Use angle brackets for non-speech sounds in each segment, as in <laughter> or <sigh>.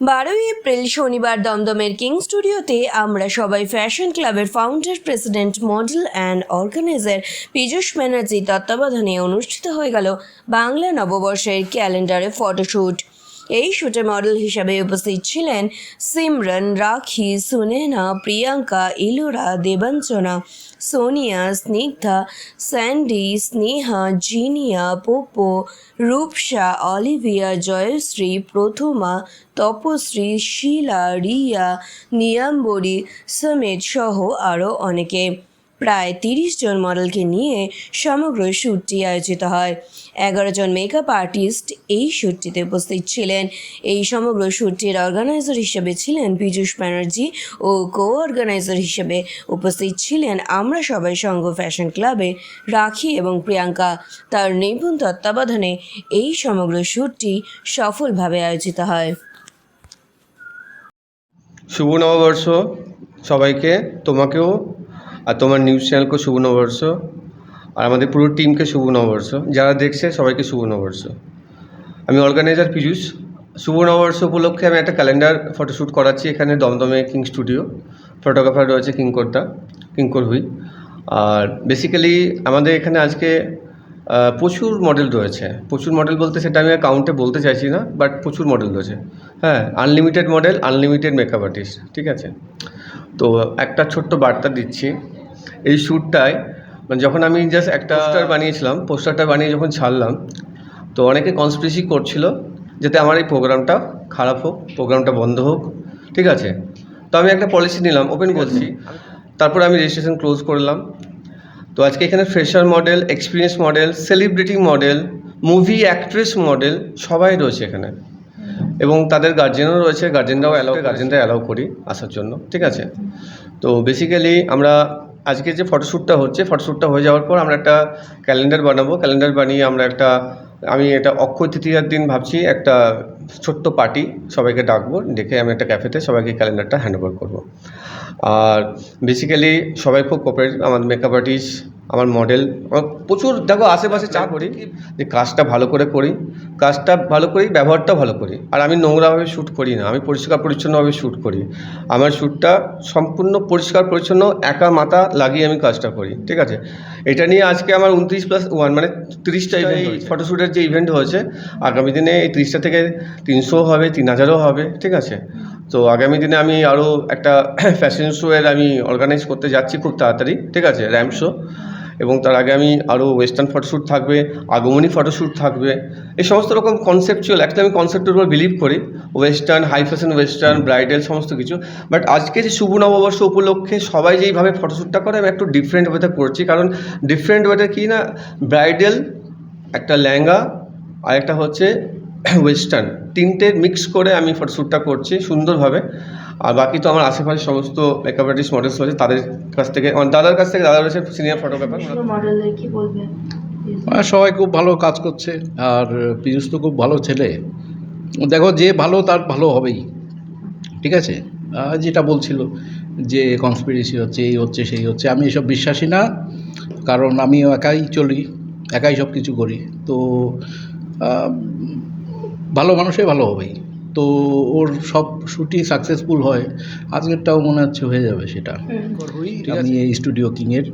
বারোই এপ্রিল শনিবার দমদমের কিং স্টুডিওতে আমরা সবাই ফ্যাশন ক্লাবের founder president model and organiser Piyush Banerjee তত্ত্বাবধানে অনুষ্ঠিত হয়ে গেল বাংলা নববর্ষের ক্যালেন্ডারে ফটোশ্যুট এই শুটে মডেল হিসাবে উপস্থিত ছিলেন সিমরন, রাখি সুনেনা প্রিয়াঙ্কা, ইলোরা দেবাঞ্জনা সোনিয়া স্নিগ্ধা স্যান্ডি স্নেহা জিনিয়া পোপো রূপসা অলিভিয়া জয়শ্রী প্রথমা তপশ্রী শিলা রিয়া নিয়াম্বরী সমেত সহ আরও অনেকে প্রায় তিরিশ জন মডেলকে নিয়ে সমগ্র শ্যুটটি আয়োজিত হয়। এগারো জন মেকআপ আর্টিস্ট এই শ্যুটটিতে উপস্থিত ছিলেন। এই সমগ্র শ্যুটটির অর্গানাইজার হিসেবে ছিলেন পীযূষ ব্যানার্জি ও কো অর্গানাইজার হিসেবে উপস্থিত ছিলেন আমরা সবাই সঙ্গ ফ্যাশন ক্লাবে রাখি এবং প্রিয়াঙ্কা। তার নিপুণ তত্ত্বাবধানে এই সমগ্র শ্যুটটি সফলভাবে আয়োজিত হয়। শুভ নববর্ষ সবাইকে, তোমাকেও আর তোমার নিউজ চ্যানেলকেও শুভ নববর্ষ। আর আমাদের পুরো টিমকে শুভ নববর্ষ। যারা দেখছে, সবাইকে শুভ নববর্ষ। আমি অর্গানাইজার পীযূষ। শুভ নববর্ষ উপলক্ষে আমি একটা ক্যালেন্ডার ফটোশ্যুট করাচ্ছি। এখানে দমদমে কিং স্টুডিও ফটোগ্রাফার রয়েছে কিংকোরদা কিঙ্কর হুই আর বেসিক্যালি আমাদের এখানে আজকে প্রচুর মডেল রয়েছে। প্রচুর মডেল বলতে সেটা আমি কাউন্টে বলতে চাইছি না বাট প্রচুর মডেল রয়েছে। হ্যাঁ unlimited model unlimited makeup artist ঠিক আছে? তো একটা ছোট্ট বার্তা দিচ্ছি। এই শ্যুটটায় মানে যখন আমি জাস্ট একটা পোস্টার বানিয়েছিলাম। পোস্টারটা বানিয়ে যখন ছাড়লাম তো অনেকে কনস্পিরেসি করছিল যাতে আমার এই প্রোগ্রামটা খারাপ হোক প্রোগ্রামটা বন্ধ হোক ঠিক আছে? তো আমি একটা পলিসি নিলাম ওপেন করছি। তারপরে আমি রেজিস্ট্রেশন ক্লোজ করলাম। তো আজকে এখানে fresher model experience model celebrity model movie actress model সবাই রয়েছে এখানে। এবং তাদের গার্জেনও রয়েছে গার্জেনরাও অ্যালাউ গার্জেনরা অ্যালাউ করি আসার জন্য ঠিক আছে? তো বেসিক্যালি আমরা আজকে যে ফটোশ্যুটটা হচ্ছে, ফটোশ্যুটটা হয়ে যাওয়ার পর আমরা একটা ক্যালেন্ডার বানাবো। ক্যালেন্ডার বানিয়ে আমরা একটা, আমি এটা অক্ষয় তৃতীয়ার দিন ভাবছি, একটা ছোট্ট পার্টি সবাইকে ডাকবো, ডেকে আমি একটা ক্যাফেতে সবাইকে ক্যালেন্ডারটা হ্যান্ড ওভার করব। আর বেসিক্যালি সবাই খুব কোপারেট আমার মেকআপ আর্টিস্ট আমার মডেল আমার প্রচুর দেখো আশেপাশে চা করি যে কাজটা ভালো করে করি কাজটা ভালো করি ব্যবহারটা ভালো করি। আর আমি নোংরাভাবে শ্যুট করি না আমি পরিষ্কার পরিচ্ছন্নভাবে শ্যুট করি। আমার শ্যুটটা সম্পূর্ণ পরিষ্কার পরিচ্ছন্ন একা মাথা লাগিয়ে আমি কাজটা করি ঠিক আছে? এটা নিয়ে আজকে আমার উনত্রিশ প্লাস ওয়ান মানে তিরিশটা ইভেন্ট ফটোশ্যুটের যে ইভেন্ট হয়েছে আগামী দিনে এই তিরিশটা থেকে তিনশো হবে তিন হাজারও হবে ঠিক আছে? তো আগামী দিনে আমি আরও একটা <coughs> ফ্যাশন শো এর আমি অর্গানাইজ করতে যাচ্ছি খুব তাড়াতাড়ি ঠিক আছে? র্যাম্প শো এবং তার আগে আমি আরও ওয়েস্টার্ন ফটোশ্যুট থাকবে, আগমনী ফটোশ্যুট থাকবে, এই সমস্ত রকম কনসেপচুয়াল অ্যাকচুয়ালি আমি কনসেপ্টের উপর বিলিভ করি western high fashion western bridal সমস্ত কিছু বাট আজকে যে শুভ নববর্ষ উপলক্ষে সবাই যেইভাবে ফটোশ্যুটটা করে, আমি একটু ডিফারেন্ট ওয়েতে করছি, কারণ ডিফারেন্ট ওয়েতে কি না ব্রাইডাল একটা লেহেঙ্গা, আর একটা হচ্ছে ওয়েস্টার্ন তিনটে মিক্স করে আমি ফটোশ্যুটটা করছি সুন্দরভাবে আর বাকি তো আমার আশেপাশে সমস্ত মেকআপ আর্টিস্ট মডেলস রয়েছে তাদের কাছ থেকে আমার দাদার কাছ থেকে দাদা রয়েছে সিনিয়র ফটোগ্রাফার মডেলদের কি বলবে? আর সবাই খুব ভালো কাজ করছে আর পীযূষ তো খুব ভালো ছেলে। দেখো যে ভালো তার ভালো হবেই ঠিক আছে? যেটা বলছিল যে কনস্পিরেসি হচ্ছে এই হচ্ছে সেই হচ্ছে আমি এসব বিশ্বাসী না কারণ আমি একাই চলি একাই সব কিছু করি তো ভালো মানুষই ভালো হবেই। তো ওর সব শুটই সাকসেসফুল হয়। আজকেরটাও মনে হচ্ছে হয়ে যাবে সেটা। আমি এই স্টুডিও কিংয়ের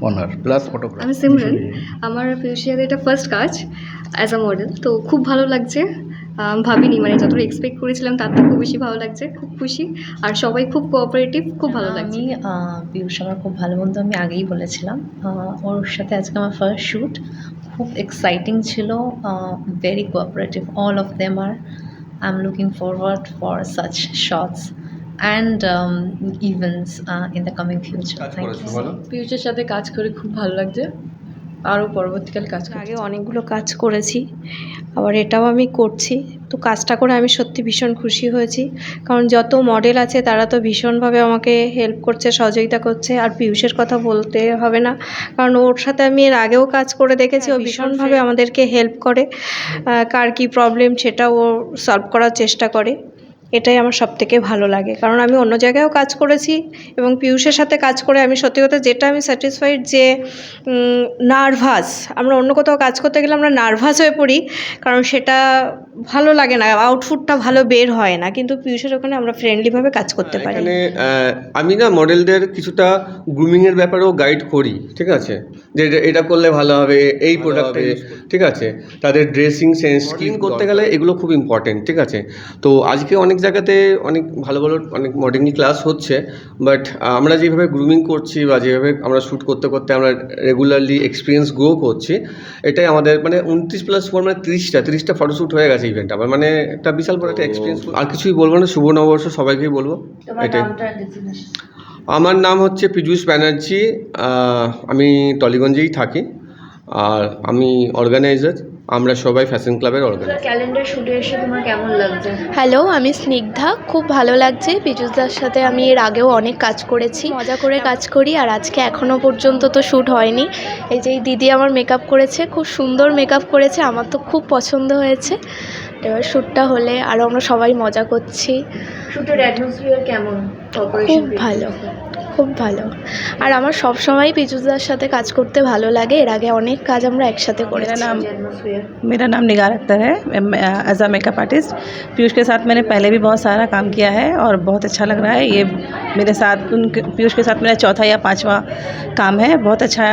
অনার প্লাস ফটোগ্রাফার আমি সিমরন। আমার ফিউশিয়াতে এটা ফার্স্ট কাজ অ্যাজ আ মডেল তো খুব ভালো লাগছে। ভাবিনি মানে যতটা এক্সপেক্ট করেছিলাম তার থেকে খুব বেশি ভালো লাগছে। খুব খুশি। আর সবাই খুব কোঅপারেটিভ খুব ভালো লাগছে। আমি পীযূষ আমার খুব ভালো বন্ধু আমি আগেই বলেছিলাম। ওর সাথে আজকে আমার ফার্স্ট শ্যুট খুব এক্সাইটিং ছিল। Very cooperative all of them R I forward looking such for and shorts and events in the coming future thank you future সাথে কাজ করে খুব ভালো লাগছে। আরও পরবর্তীকালে কাজ আগে অনেকগুলো কাজ করেছি। আবার এটাও আমি করছি। তো কাজটা করে আমি সত্যি ভীষণ খুশি হয়েছি। কারণ যত মডেল আছে তারা তো ভীষণভাবে আমাকে হেল্প করছে সহযোগিতা করছে। আর পিউষের কথা বলতে হবে না। কারণ ওর সাথে আমি এর আগেও কাজ করে দেখেছি। ও ভীষণভাবে আমাদেরকে হেল্প করে। কার কী প্রবলেম সেটা ও সলভ করার চেষ্টা করে। এটাই আমার সব থেকে ভালো লাগে। কারণ আমি অন্য জায়গায়ও কাজ করেছি এবং পিয়ুষের সাথে কাজ করে আমি সত্যি কথা যেটা আমি স্যাটিসফাইড যে নার্ভাস আমরা অন্য কোথাও কাজ করতে গেলে আমরা নার্ভাস হয়ে পড়ি কারণ সেটা ভালো লাগে না আউটপুটটা ভালো বের হয় না। কিন্তু পিয়ুষের ওখানে আমরা ফ্রেন্ডলিভাবে কাজ করতে পারি। আহ, আমি না মডেলদের কিছুটা গ্রুমিংয়ের ব্যাপারেও গাইড করি ঠিক আছে? যে এটা- এটা করলে ভালো হবে এই প্রোডাক্টে ঠিক আছে? তাদের ড্রেসিং সেন্স ক্লিন করতে গেলে এগুলো খুব ইম্পর্টেন্ট ঠিক আছে? তো আজকে অনেক জায়গাতে অনেক ভালো ভালো অনেক মডেলিং ক্লাস হচ্ছে বাট আমরা যেভাবে গ্রুমিং করছি বা যেভাবে আমরা শ্যুট করতে করতে আমরা রেগুলারলি এক্সপিরিয়েন্স গ্রো করছি এটাই আমাদের মানে উনত্রিশ প্লাস ফোর মানে তিরিশটা তিরিশটা ফটোশ্যুট হয়ে গেছে ইভেন্ট আমার মানে একটা বিশাল বড় একটা এক্সপিরিয়েন্স আর কিছুই বলব না শুভ নববর্ষ সবাইকেই বলব এটাই। আমার নাম হচ্ছে পীযূষ ব্যানার্জি আমি টলিগঞ্জেই থাকি আর আমি অর্গানাইজার আমরা সবাই ফ্যাশন ক্লাবের অর্গানাইজার ক্যালেন্ডার শুটে এসে তোমার কেমন লাগছে? হ্যালো আমি স্নিগ্ধা। খুব ভালো লাগছে। পীযুষদার সাথে আমি এর আগেও অনেক কাজ করেছি। মজা করে কাজ করি আর আজকে এখনও পর্যন্ত তো শ্যুট হয়নি। এই যে এই দিদি আমার মেকআপ করেছে খুব সুন্দর মেকআপ করেছে। আমার তো খুব পছন্দ হয়েছে। এবার শ্যুটটা হলে আরও আমরা সবাই মজা করছি। শুটের অ্যাটমসফিয়ার কেমন? খুব ভালো। খুব ভালো আর আমার সব সময় পীযুষদার সাথে কাজ করতে ভালো লাগে এর আগে অনেক কাজ আমরা একসাথে করেছি नाम मेरा नाम निगार अख्तर है as a makeup artist Piyush के साथ मैंने पहले भी बहुत सारा काम किया है और बहुत अच्छा लग रहा है ये मेरे साथ उनके पीयूष के साथ मेरा चौथा या पांचवा काम है बहुत अच्छा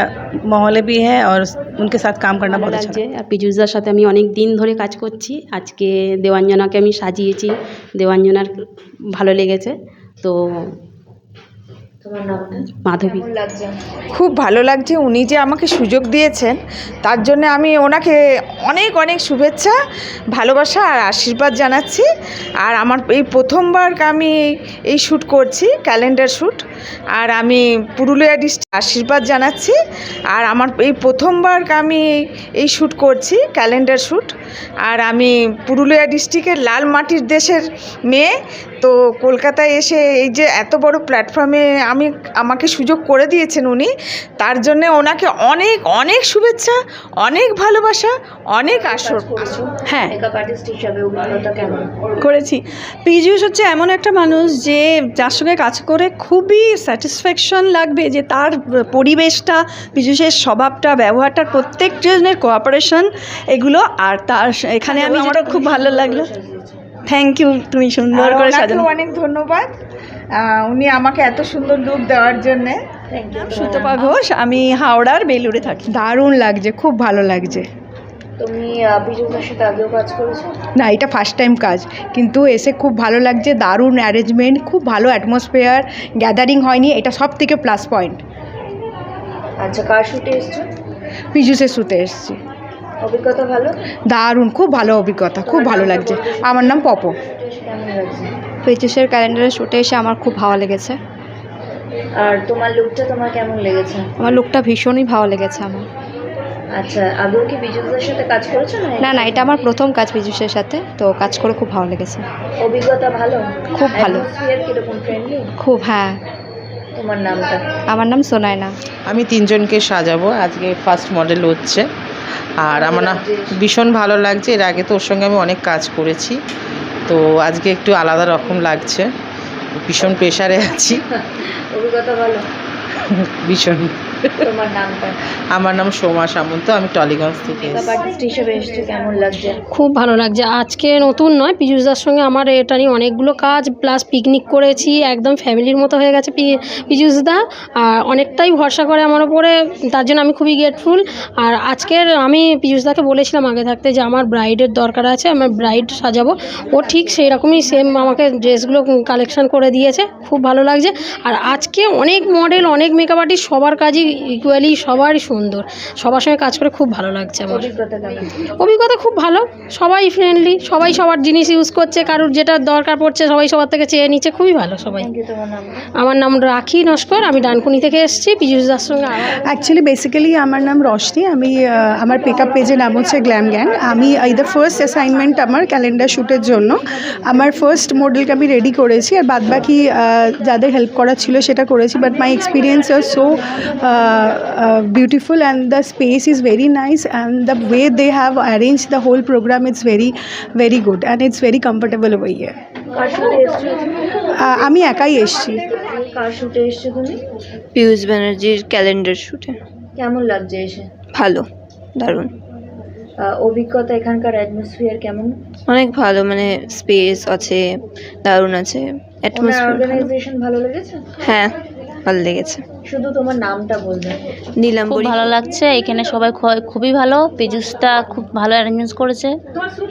माहौल भी है और उनके साथ काम करना ভালো बहुत अच्छा লাগছে আর পীযুষদার সাথে আমি অনেক দিন ধরে কাজ করছি আজকে দেবাঞ্জনাকে আমি সাজিয়েছি দেবাঞ্জনার ভালো লেগেছে তো তোমার নামটা মাধবী। খুব ভালো লাগছে। উনি যে আমাকে সুযোগ দিয়েছেন তার জন্য আমি ওনাকে অনেক অনেক শুভেচ্ছা ভালোবাসা আর আশীর্বাদ জানাচ্ছি। আর আমার এই প্রথমবার আমি এই শ্যুট করছি ক্যালেন্ডার শ্যুট। আর আমি পুরুলিয়া ডিস্ট্রিক্ট আশীর্বাদ জানাচ্ছি। আর আমার এই প্রথমবার আমি এই শ্যুট করছি ক্যালেন্ডার শ্যুট। আর আমি পুরুলিয়া ডিস্ট্রিক্টের লাল মাটির দেশের মেয়ে তো কলকাতায় এসে এই যে এত বড় প্ল্যাটফর্মে আমি আমাকে সুযোগ করে দিয়েছেন উনি তার জন্য ওনাকে অনেক অনেক শুভেচ্ছা অনেক ভালোবাসা অনেক আসর হ্যাঁ। করেছি। পীযূষ হচ্ছে এমন একটা মানুষ যে যার সঙ্গে কাজ করে খুবই স্যাটিসফ্যাকশন লাগবে যে তার পরিবেশটা পীযূষের স্বভাবটা ব্যবহারটা প্রত্যেকজনের কোঅপারেশন এগুলো আর তার এখানে আমি যেটা খুব ভালো লাগল থ্যাংক ইউ তুমি সুন্দর করে সাজানো। অনেক ধন্যবাদ। উনি আমাকে এত সুন্দর লুক দেওয়ার জন্যে। সুতপা ঘোষ আমি হাওড়ার বেলুড়ে থাকি। দারুণ লাগছে খুব ভালো লাগছে। তুমি বিজুদার সাথে আগেও কাজ করেছ? না এটা ফার্স্ট টাইম কাজ কিন্তু এসে খুব ভালো লাগছে দারুণ অ্যারেঞ্জমেন্ট খুব ভালো অ্যাটমসফিয়ার গ্যাদারিং হয়নি এটা সব থেকে প্লাস পয়েন্ট আচ্ছা কার শুটে এসছো? পিজুসের শুতে এসেছি। অভিজ্ঞতা ভালো? দারুণ খুব ভালো অভিজ্ঞতা খুব ভালো লাগছে। আমার নাম পপো। শুটে এসে কেমন লাগছে পীযুষের ক্যালেন্ডারে শ্যুটে এসে আমার খুব ভালো লেগেছে। আর তোমার লুকটা তোমার কেমন লেগেছে? আমার লুকটা ভীষণই ভালো লেগেছে আমার। আচ্ছা আগেও কি বিজুদার সাথে কাজ করেছ না না না এটা আমার প্রথম কাজ পীযুষের সাথে তো কাজ করে খুব ভালো লেগেছে। অভিজ্ঞতা ভালো? খুব ভালো। খুব হ্যাঁ। তোমার নামটা? আমার নাম সোনায়না। আমি তিনজনকে সাজাবো আজকে ফার্স্ট মডেল হচ্ছে। আর আমার না ভীষণ ভালো লাগছে। এর আগে তো ওর সঙ্গে আমি অনেক কাজ করেছি। তো আজকে একটু আলাদা রকম লাগছে। ভীষণ প্রেশারে আছি। অভিজ্ঞতা ভালো। ভীষণ। তোমার নামটা আমার নাম সোমা সামন্ত আমি টলিগঞ্জ থেকে মেকআপ এসেছি। আর্টিস্ট হিসেবে এসছো কেমন লাগছে? খুব ভালো লাগছে। আজকে নতুন নয় পীযুষদার সঙ্গে আমার এটা নিয়ে অনেকগুলো কাজ প্লাস পিকনিক করেছি একদম ফ্যামিলির মতো হয়ে গেছে পি- পীযুষদা আর অনেকটাই ভরসা করে আমার ওপরে তার জন্য আমি খুবই গ্রেটফুল আর আজকের আমি পীযুষদাকে বলেছিলাম আগে থাকতে যে আমার ব্রাইডের দরকার আছে আমার ব্রাইড সাজাবো। ও ঠিক সেই রকমই সেম আমাকে ড্রেসগুলো কালেকশন করে দিয়েছে খুব ভালো লাগছে। আর আজকে অনেক মডেল অনেক মেকআপ আর্টিস্ট সবার কাজই ইকুয়ালি সবারই সুন্দর। সবার সঙ্গে কাজ করে খুব ভালো লাগছে আমার। অভিজ্ঞতা খুব ভালো সবাই ফ্রেন্ডলি সবাই সবার জিনিস ইউজ করছে কারোর যেটা দরকার পড়ছে সবাই সবার থেকে চেয়ে নিচ্ছে খুবই ভালো সবাই। থ্যাংক ইউ তোমার নামটা আমার নাম রাখি নস্কর আমি ডানকুনি থেকে এসেছি পীযুষদার সঙ্গে অ্যাকচুয়ালি বেসিক্যালি আমার নাম রশনি আমি আমার পিক আপ পেজের নাম হচ্ছে গ্ল্যাম গ্যাং আমি এই দ্য ফার্স্ট অ্যাসাইনমেন্ট আমার ক্যালেন্ডার শ্যুটের জন্য। আমার ফার্স্ট মডেলকে আমি রেডি করেছি আর বাদবাকি আহ, যাদের হেল্প করা ছিল সেটা করেছি but my experience R so uh, beautiful and the space is very nice and the way they have arranged the whole program it's very very good and it's very comfortable over here uh, আমি একাই এসছি কার শুটে এসছো তুমি পিয়ুষ ব্যানার্জির calendar শ্যুটে কেমন লাগছে এসে ভালো দারুণ অভিজ্ঞতা এখানকার অ্যাটমসফিয়ার কেমন অনেক ভালো মানে স্পেস আছে দারুণ আছে অ্যাটমসফিয়ার অর্গানাইজেশন ভালো লেগেছে হ্যাঁ ভালো লেগেছে। শুধু তোমার নামটা বলবে। নীলাম্বরী। ভালো লাগছে এখানে সবাই খ- খুবই ভালো। পেজুসটা খুব ভালো অ্যারেঞ্জমেন্ট করেছে।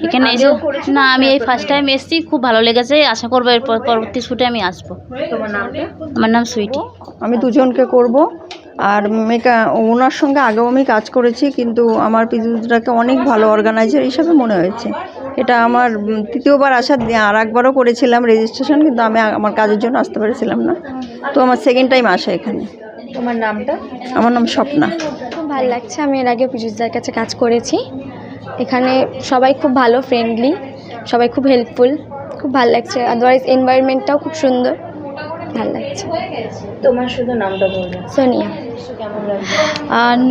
এখানে এসে না আমি এই ফার্স্ট টাইম এসেছি খুব ভালো লেগেছে। আশা করব এর পর- পরবর্তী শুটে আমি আসব। তোমার নামটা? আমার নাম সুইটি। আমি দুজনকে করব। আর মেকা ওনার সঙ্গে আগেও আমি কাজ করেছি কিন্তু আমার পিজুসটাকে অনেক ভালো অর্গানাইজার হিসাবে মনে হয়েছে। এটা আমার তৃতীয়বার আসার দিয়ে আর একবারও করেছিলাম রেজিস্ট্রেশন কিন্তু আমি আমার কাজের জন্য আসতে পেরেছিলাম না। তো আমার সেকেন্ড টাইম আসা এখানে। তোমার নামটা? আমার নাম স্বপ্না। খুব ভালো লাগছে। আমি এর আগে পিজুসদার কাছে কাজ করেছি। এখানে সবাই খুব ভালো ফ্রেন্ডলি সবাই খুব হেল্পফুল খুব ভালো লাগছে। আদারওয়াইজ এনভায়রনমেন্টটাও খুব সুন্দর। ভালো লাগছে। তোমার শুধু নামটা বলবে সোনিয়া।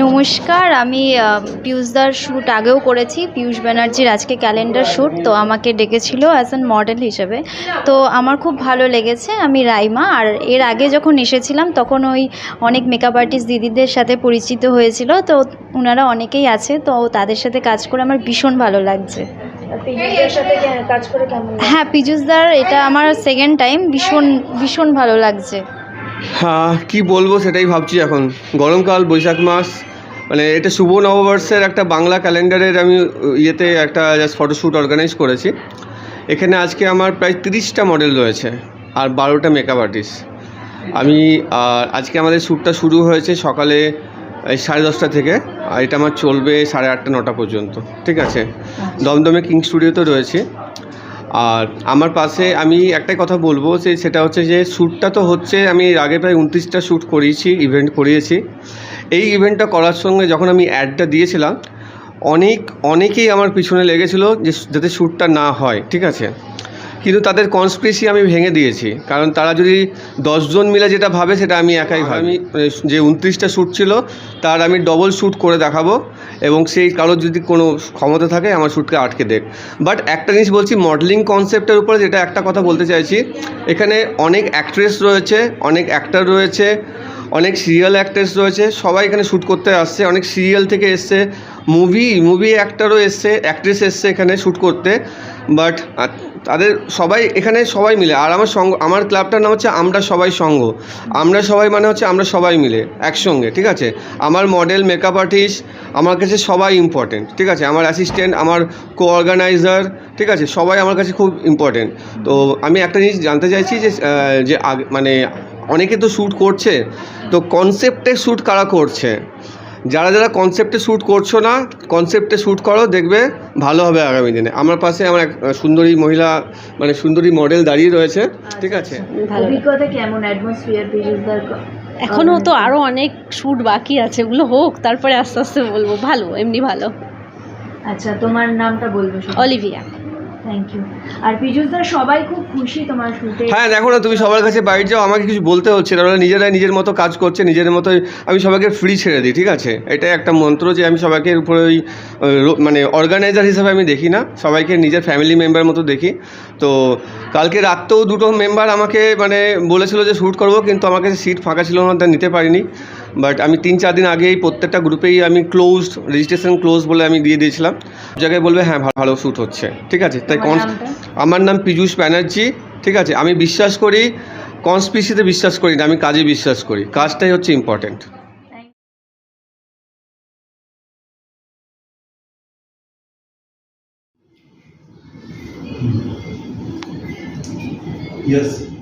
নমস্কার আমি পিয়ুষদার শ্যুট আগেও করেছি পিয়ুষ ব্যানার্জির আজকে ক্যালেন্ডার শ্যুট তো আমাকে ডেকেছিল অ্যাজ অ্যান মডেল হিসেবে। তো আমার খুব ভালো লেগেছে আমি রাইমা আর এর আগে যখন এসেছিলাম তখন ওই অনেক মেকআপ আর্টিস্ট দিদিদের সাথে পরিচিত হয়েছিল তো ওনারা অনেকেই আছে তো তাদের সাথে কাজ করে আমার ভীষণ ভালো লাগছে। হ্যাঁ পিজুসদার এটা আমার সেকেন্ড টাইম ভীষণ ভীষণ ভালো লাগছে। হ্যাঁ কি বলব সেটাই ভাবছি এখন। গরমকাল বৈশাখ মাস মানে এটা শুভ নববর্ষের একটা বাংলা ক্যালেন্ডারের আমি ইয়েতে একটা জাস্ট ফটোশ্যুট অর্গানাইজ করেছি। এখানে আজকে আমার প্রায় তিরিশটা মডেল রয়েছে আর বারোটা মেকআপ আর্টিস্ট আমি আজকে আমাদের শ্যুটটা শুরু হয়েছে সকালে এই সাড়ে দশটা থেকে আর এটা আমার চলবে সাড়ে আটটা নটা পর্যন্ত ঠিক আছে? দমদমে কিং স্টুডিওতে রয়েছে। আর আমার পাশে আমি একটাই কথা বলব যে সেটা হচ্ছে যে শ্যুটটা তো হচ্ছে আমি আগে প্রায় উনত্রিশটা শ্যুট করিয়েছি ইভেন্ট করিয়েছি। এই ইভেন্টটা করার সঙ্গে যখন আমি অ্যাডটা দিয়েছিলাম অনেক অনেকেই আমার পিছনে লেগেছিলো যে যাতে শ্যুটটা না হয় ঠিক আছে? কিন্তু তাদের কনস্পিরেসি আমি ভেঙে দিয়েছি। কারণ তারা যদি দশজন মিলে যেটা ভাবে সেটা আমি একাই ভাবি। আমি যে উনত্রিশটা শ্যুট ছিল তার আমি ডবল শ্যুট করে দেখাবো এবং সেই কারোর যদি কোনো ক্ষমতা থাকে আমার শ্যুটকে আটকে দেখ। বাট একটা জিনিস বলছি মডেলিং কনসেপ্টের উপরে যেটা একটা কথা বলতে চাইছি এখানে অনেক অ্যাক্ট্রেস রয়েছে অনেক অ্যাক্টার রয়েছে অনেক সিরিয়াল অ্যাক্ট্রেস রয়েছে সবাই এখানে শ্যুট করতে আসছে। অনেক সিরিয়াল থেকে এসছে মুভি মুভি অ্যাক্টারও এসছে অ্যাক্ট্রেস এসছে এখানে শ্যুট করতে। বাট তাদের সবাই এখানে সবাই মিলে। আর আমার সঙ্গ, আমার ক্লাবটার নাম হচ্ছে আমরা সবাই সঙ্গ। আমরা সবাই মানে হচ্ছে আমরা সবাই মিলে, একসঙ্গে, ঠিক আছে? আমার মডেল মেকআপ আর্টিস্ট আমার কাছে সবাই ইম্পর্টেন্ট ঠিক আছে? আমার অ্যাসিস্ট্যান্ট আমার কো অর্গানাইজার ঠিক আছে? সবাই আমার কাছে খুব ইম্পর্টেন্ট তো আমি একটা জিনিস জানতে চাইছি যে যে মানে অনেকে তো শ্যুট করছে, তো কনসেপ্টে শ্যুট কারা করছে? যারা যারা কনসেপ্টে শ্যুট করছ না কনসেপ্টে শ্যুট করো দেখবে ভালো হবে আগামী দিনে। আমার পাশে আমার এক সুন্দরী মহিলা মানে সুন্দরী মডেল দাঁড়িয়ে রয়েছে ঠিক আছে? অভিজ্ঞতা কেমন? অ্যাটমসফিয়ার এখনও তো আরও অনেক শ্যুট বাকি আছে ওগুলো হোক তারপরে আস্তে আস্তে বলব। ভালো এমনি ভালো। আচ্ছা তোমার নামটা বলব অলিভিয়া। হ্যাঁ দেখো না, তুমি সবার কাছে বাইরে যাও, আমাকে কিছু বলতে হচ্ছে না নিজেরাই নিজের মতো কাজ করছে, নিজের আমি সবাইকে ফ্রি ছেড়ে দিই, ঠিক আছে? এটাই একটা মন্ত্র যে আমি সবাইকে উপরে ওই মানে অর্গানাইজার হিসাবে আমি দেখি না, সবাইকে নিজের ফ্যামিলি মেম্বার মতো দেখি। তো কালকে রাত্রেও দুটো মেম্বার আমাকে মানে বলেছিল যে শ্যুট করব, কিন্তু আমার কাছে সিট ফাঁকা ছিল না, তা নিতে পারিনি। বাট আমি তিন চার দিন আগেই প্রত্যেকটা গ্রুপেই আমি ক্লোজড রেজিস্ট্রেশন ক্লোজ বলে আমি দিয়ে দিয়েছিলাম। জায়গায় বলবে হ্যাঁ ভালো শ্যুট হচ্ছে। ঠিক আছে? তাই কনস আমার নাম পীযূষ ব্যানার্জি ঠিক আছে? আমি বিশ্বাস করি কনস্পিসিতে বিশ্বাস করি না আমি কাজে বিশ্বাস করি। কাজটাই হচ্ছে ইম্পর্ট্যান্ট Yes.